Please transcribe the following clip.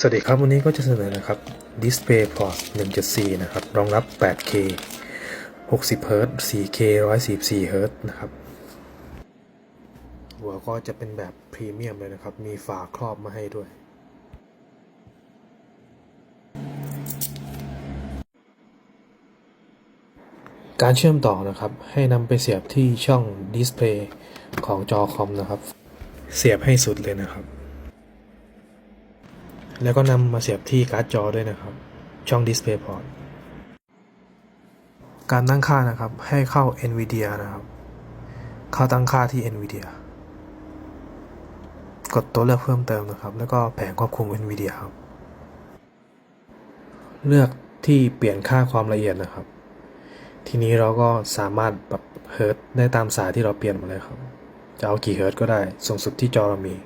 สวัสดีครับ วันนี้ก็จะเสนอนะครับ DisplayPort 1.4 นะครับ รองรับ 8K 60 Hz 4K 144 Hz นะครับ หัวก็จะเป็นแบบพรีเมียมเลยนะครับ มีฝาครอบมาให้ด้วย การเชื่อมต่อนะครับ ให้นำไปเสียบที่ช่อง Display ของจอคอมนะครับ เสียบให้สุดเลยนะครับ แล้วก็นำมาเสียบที่การ์ดจอด้วยนะครับ ช่อง DisplayPort การตั้งค่านะครับให้เข้า NVIDIA นะครับ เข้าตั้งค่าที่ NVIDIA กดตัวเลือกเพิ่มเติมนะครับ แล้วก็แผงควบคุม NVIDIA ครับ เลือกที่เปลี่ยนค่าความละเอียดนะครับ ทีนี้เราก็สามารถปรับเฮิร์ตได้ตามสายที่เราเปลี่ยนมาเลยครับ จะเอากี่เฮิร์ตก็ได้ สูงสุดที่จอเรามี